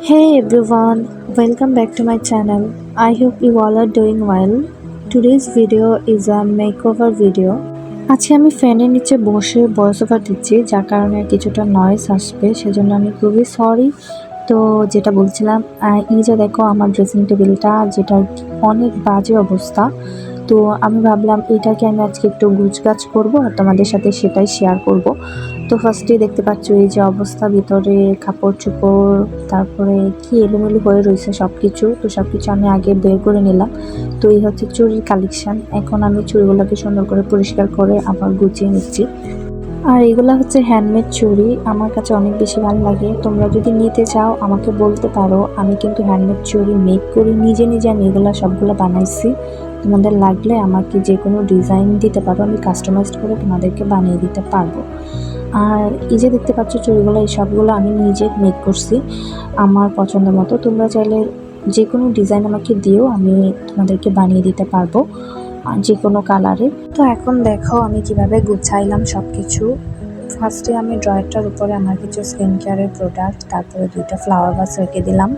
Hey everyone, welcome back to my channel. I hope you all are doing well. Today's video is a makeover video. আজকে আমি ফ্যানের নিচে বসে voice over দিচ্ছি যার কারণে কিছুটা নয়েস আসবে সেজন্য আমি খুবই সরি তো যেটা বলছিলাম এই যে দেখো আমার ড্রেসিং টেবিলটা যেটা অনেক বাজে অবস্থা তো আমি ভাবলাম এটাকে আমি আজকে একটু গুছগাছ করব আর তোমাদের সাথে সেটাই শেয়ার করব তো ফার্স্টে দেখতে পাচ্ছ এই যে অবস্থা, ভিতরে কাপড় চোপড়, তারপরে কি এলোমেলো হয়ে রয়েছে সব কিছু তো সব কিছু আমি আগে বের করে নিলাম। তো এই হচ্ছে চুরির কালেকশন এখন আমি চুড়িগুলোকে সুন্দর করে পরিষ্কার করে আবার গুছিয়ে নিচ্ছি। আর এগুলো হচ্ছে হ্যান্ডমেড চুড়ি আমার কাছে অনেক বেশি ভালো লাগে। তোমরা যদি নিতে চাও, আমাকে বলতে পারো। আমি কিন্তু হ্যান্ডমেড চুড়ি মেক করি। নিজে নিজে আমি এগুলো সবগুলো বানাইছি। তোমাদের লাগলে আমাকে যে কোনো ডিজাইন দিতে পারো। আমি কাস্টমাইজ করে তোমাদেরকে বানিয়ে দিতে পারব। আর এই যে দেখতে পাচ্ছ চুড়িগুলো, এই সবগুলো আমি নিজে মেক করছি আমার পছন্দ মতো। তোমরা চাইলে যে কোনো ডিজাইন আমাকে দিও আমি তোমাদেরকে বানিয়ে দিতে পারব যে কোনো কালারে তো এখন দেখো আমি কীভাবে গুছাইলাম সব কিছু ফার্স্টে আমি ড্রয়ারটার উপরে আমার কিছু স্কিন কেয়ারের প্রোডাক্ট তারপরে দুইটা ফ্লাওয়ার ভাস রেখে দিলাম।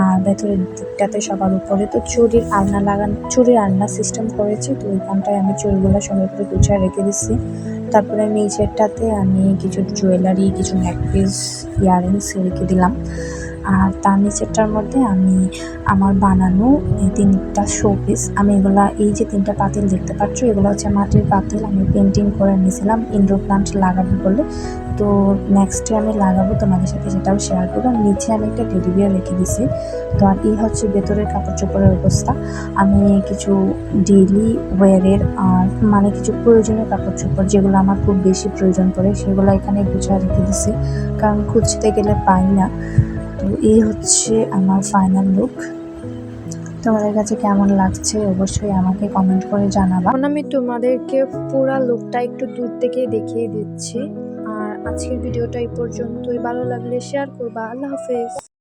আর ভেতরের দিকটাতে সবার উপরে তো চুরির আলনা লাগান চুরির আলনা সিস্টেম করেছি, তো ওইখানটায় আমি চুরিগুলো সুন্দর করে গুছিয়ে রেখে দিচ্ছি। তারপরে নিচেরটাতে আমি কিছু জুয়েলারি কিছু নেকপিস ইয়াররিংস রেখে দিলাম। আর তার নিচেরটার মধ্যে আমি আমার বানানো এই তিনটা শোপিস আমি এগুলা, এই যে তিনটা পাতিল দেখতে পাচ্ছ, এগুলো হচ্ছে মাটির পাতিল। আমি পেন্টিং করে নিয়েছিলাম ইনডোর প্লান্ট লাগাবো বলে। তো নেক্সটে আমি লাগাবো তোমাদের সাথে সেটাও শেয়ার করব। নিচে আমি একটা টেডি বিয়ার রেখে দিছি তো আর এই হচ্ছে ভেতরের কাপড় চোপড়ের অবস্থা। আমি কিছু ডেইলি ওয়ারের আর মানে কিছু প্রয়োজনীয় কাপড় চোপড় যেগুলো আমার খুব বেশি প্রয়োজন পড়ে, সেগুলো এখানে গুছিয়ে রেখে দিছি কারণ খুঁজতে গেলে পাই না। তো এই হচ্ছে আমার ফাইনাল লুক তোমাদের কাছে কেমন লাগছে অবশ্যই আমাকে কমেন্ট করে জানাবা। এখন আমি তোমাদেরকে পুরা লুকটা একটু দূর থেকে দেখিয়ে দিচ্ছি। আর আজকের ভিডিওটা এই পর্যন্তই। ভালো লাগলে শেয়ার করবা। আল্লাহ হাফেজ।